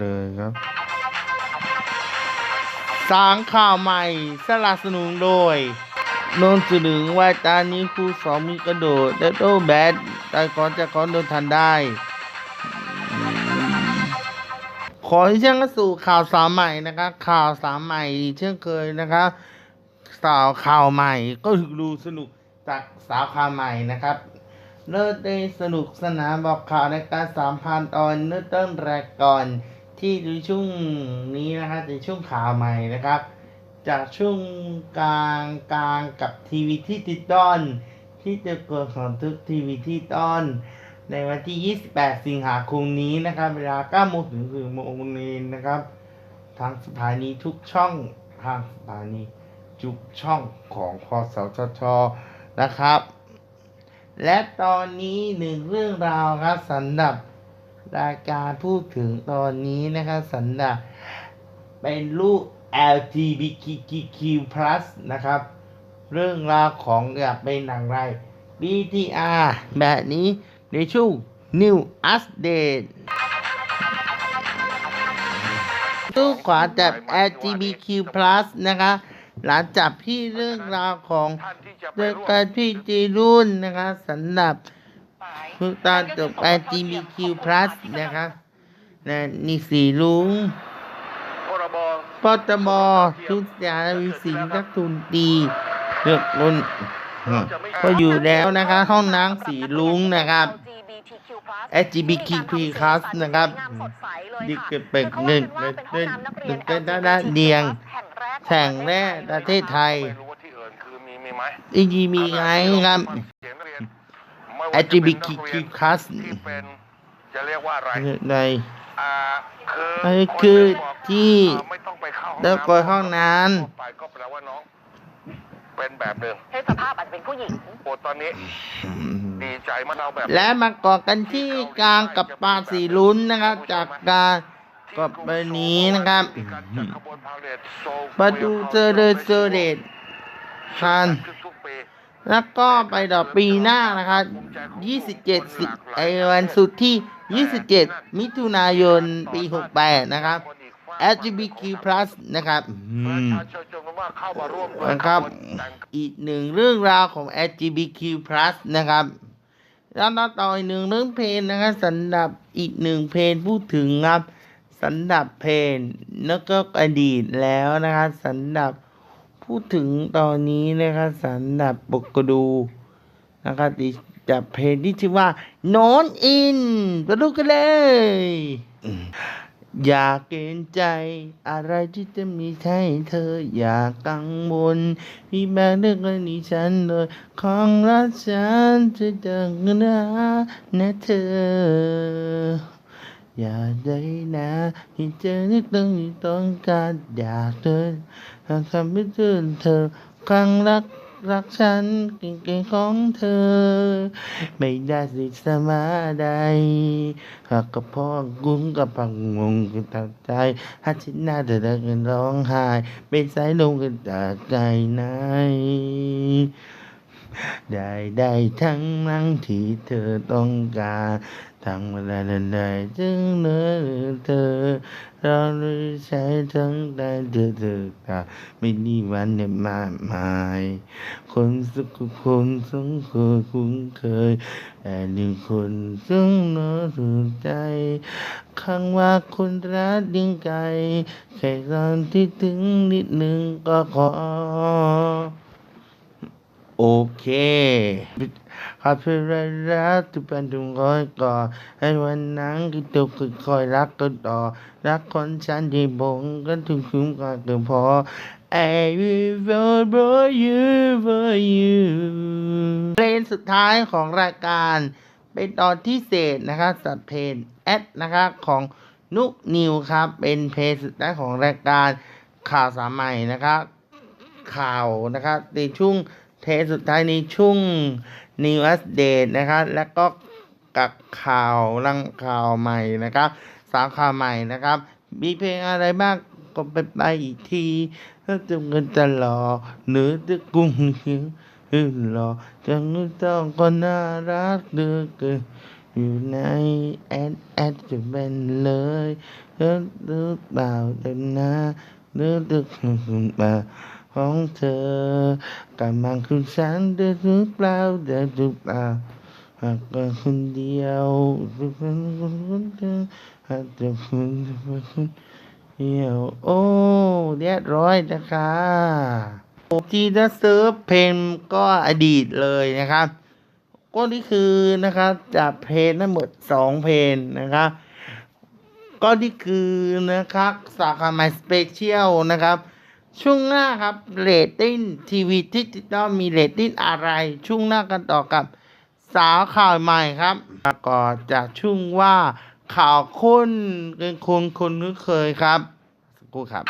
เลยครับสางข่าวใหม่สลับสนุนโดยนนท์สนึงว่าตานี้ครูสองมีกระโดดและโดแบดแต่ก่อนจะก่อนโดนทันได้ ขอที่เช่างสู่ข่าวสาวใหม่นะครับข่าวสาวใหม่เช่นเคยนะครับสาวข่าวใหม่ก็ดูสนุกจากสาวข่าวใหม่นะครับ เลิศได้สนุกสนานบอกข่าวในการสามพันตอนเริ่มต้นแรกก่อน ที่ในช่วงนี้นะครับในช่วงข่าวใหม่นะครับ จากช่วงกลางกลางกับทีวีที่ติดต้นที่จะเกิดของทุกทีวีที่ต้นในวันที่ 28 สิงหาคมนี้นะครับ เวลา9โมงถึง10โมงนี้นะครับ ทางสถานีทุกช่องทางสถานีทุกช่องของคอสชชนะครับ และตอนนี้หนึ่งเรื่องราวครับสำหรับรายการพูดถึงตอนนี้นะครับสำหรับเป็นลูก LGBTQ+ นะครับ เรื่องราวของอยากเป็นอย่างไร BTR แบบนี้ในช่วง New Update ตู้ขวาจาก LGBTQ+ นะคะ หลังจากที่เรื่องราวของท่านที่จะไปเรื่องการพี่จีรุ่นนะคะสำหรับผู้ตาจบ LGBTQ+ นะคะนะนี่สีลุงพรบปตมทุกยางมีสินทักทุนดีเลือกรุ่นก็อยู่แล้วนะคะห้องน้ำสีลุงนะครับ LGBTQ+ นะครับนี่คือเป็นหนึ่งเป็นเป็นเป็นเป็นด้านเดียง แข่งแรกประเทศไทยไม่รู้ว่าที่อื่นคือมีมีไหมอีจีมีไงครับเสียงนักเรียนไม่ว่าจะเป็นนักเรียน LGBTQ+ ที่เป็นจะเรียกว่าอะไรใน อ่าคือเอ้ยคือคนหนึ่งบอกที่อ่าไม่ต้องไปเข้าห้องแล้วก็ห้องน้ทั่วไปก็แปลว่าน้อง เป็นแบบหนึ่งเพศสภาพอาจจะเป็นผู้หญิง โอ้ตอนนี้ำดีใจมากเราแบบ และมาเกาะกันที่กลางกับปลาสีลุ้นนะครับ จากการ กบไปนี้นะครับมีการจัดขบวนพาเหรดโซลมาดูเจอเดอเซอร์เดตคันทุกๆปีแล้วก็ไปดอกปีหน้านะครับ27สิไอวันสุดที่ 27 มิถุนายนปี 68 นะครับ LGBTQ+ นะครับอืมประชาชนจำนวนมากเข้ามาร่วมด้วยนะครับขบวนแต่งอีกหนึ่งเรื่องราวของ LGBTQ+ นะครับ แล้วต่ออีกหนึ่งเรื่องเพลงนะครับสำหรับอีกหนึ่งเพลงพูดถึงครับ สำหรับเพลงแล้วก็อดีตแล้วนะครับสำหรับพูดถึงตอนนี้นะครับสำหรับปกกระดูนะครับที่จากเพลงที่ชื่อว่าโนนอินไปดูกันเลย อย่าเกรงใจ อะไรที่จะมีให้เธอ อย่ากังวลพี่แม่เรื่องกรณีฉันเลย ของรักฉันจะเดินนะนะเธอ อย่าได้นะที่เจอนึกต้องต้องการอยากเธอหากทำให้เธอเธอครั้งรักรักฉันเก่งๆของเธอ ไม่ได้สิสมาใดหากกับพ่อกุ้งกับพังงงกันตัดใจหัดชินหน้าเธอเดินกันร้องไห้เป็นสายลมกันจากใจไหน ได้ได้ทั้งนั้นที่เธอต้องการทั้งเวลาใดๆจึงเนื้อเธอ เราเลยใช้ทั้งได้เธอเธอตาไม่มีวันเนี่ยมากมาย คนสักคนสงเคยคุ้นเคยแต่หนึ่งคนซึ่งเนื้อถึงใจข้างว่าคนรักยิ่งไกลแค่ตอนที่ถึงนิดหนึ่งก็ขอ โอเคครับเพื่อรักที่เป็นทุกคนก่อนให้วันนั้นคือตัวคือคอยรักกันต่อ รักคนฉันที่บงกันถึงคุ้มกันก็พอ I will vote for you for you เพลงสุดท้ายของรายการ เป็นตอนที่เศษนะครับสัตว์เพลงแอดนะครับของนุกนิวครับ เป็นเพลงสุดท้ายของรายการข่าวสามัญนะครับข่าวนะครับในช่วง เทสุดท้ายในช่วง New Update นะครับ แล้วก็กับข่าวรังข่าวใหม่นะครับ สาข่าวใหม่นะครับ มีเพลงอะไรบ้างก็ไปไปอีกทีถ้าจำเงินจะรอเหนือจะกุ้งหิวหรอจังต้องก็น่ารักเหลือเกินอยู่ในแอดแอดจะเป็นเลยเลิกหรือเปล่าเดินหน้าเลิกดึกมา ของเธอกำลังคือฉันเดินหรือเปล่าเดินหรือเปล่าหากเกิดคนเดียวเป็นคนคนเดียวหากจะคุณจะเป็นคนเดียวโอ้เรียบร้อยนะคะที่จะซื้อเพลงก็อดีตเลยนะครับก็นี่คือนะครับจากเพลงทั้งหมดสองเพลงนะครับก็นี่คือนะครับสาขาใหม่สเปเชียลนะครับ ช่วงหน้าครับเรตติ้งทีวีที่ติดต่อมีเรตติ้งอะไร ช่วงหน้ากันต่อกับสาวข่าวใหม่ครับแล้วก็จากช่วงว่าข่าวค้นเป็นคนคนนึกเคยครับสักครู่ครับ